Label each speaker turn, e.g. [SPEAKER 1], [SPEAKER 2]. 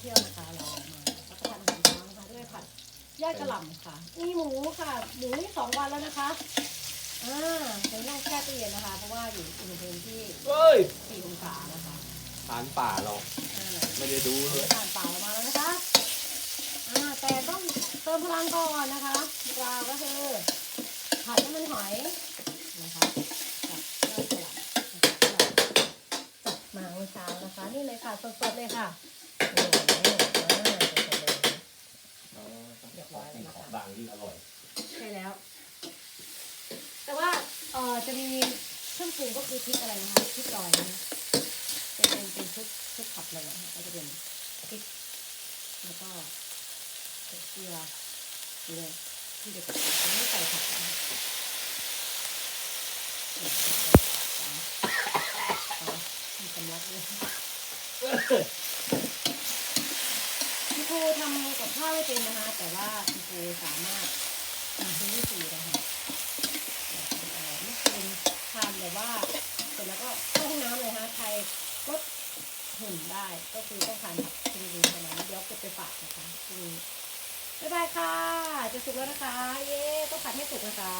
[SPEAKER 1] องเที่ยวนะคะเรามารับประทานอาหารเช้านะคะด้วยผัดยอดกระหล่ำค่ะ นี่หมูค่ะ หมูนี่สองวันแล้วนะคะ อ่า เดี๋ยวต้องแช่ตู้เย็นนะคะ เพราะว่าอยู่อุณหภูมิที่
[SPEAKER 2] เฮ้ย
[SPEAKER 1] สี่องศานะคะ
[SPEAKER 2] ทานป่าเรา
[SPEAKER 1] อ่า
[SPEAKER 2] ไม่ได้ดูเลย
[SPEAKER 1] ผ่านเปล่ามาแล้วนะคะ อ่า แต่ต้องเติมพลังก่อนนะคะปลาก็คือผัดน้ำมันหอยนะคะกับยอดกระหล่ำนะคะจัดมาเมื่อเช้านะคะ นี่เลยค่ะสดๆเลยค่ะ นี่นี่อ่าสดๆเลยเรียบร้อยแล้วน
[SPEAKER 2] ของดังยิ่งอร่อย
[SPEAKER 1] ใช่แล้ว แต่ว่าเอ่อจะมีเครื่องปรุงก็คือพริกอะไรนะคะพริกดอยนะคะเป็นเป็นเป็นชุดชุดผัดเลยนะคะก็จะเป็นพริกแล้วก็เกลือนี่เลยที่เด็กไม่ใส่ผักนะคะมีสำลักเลย ครูทำกับข้าวไม่เป็นนะคะ แต่ว่าพี่ครูสามารถทำเป็นวิธีนะคะเอ่เมื่อคืนทานแบบว่าเสร็จแล้วก็เข้าห้องน้ำเลยนะใครลดหุ่นได้ก็คือต้องทานผักชนิดนี้เท่านั้นเดี๋ยวจะไปฝากนะคะพรุ่งบ๊ายบายค่ะ จะสุกแล้วนะคะ เย้ต้องผัดให้สุกนะคะ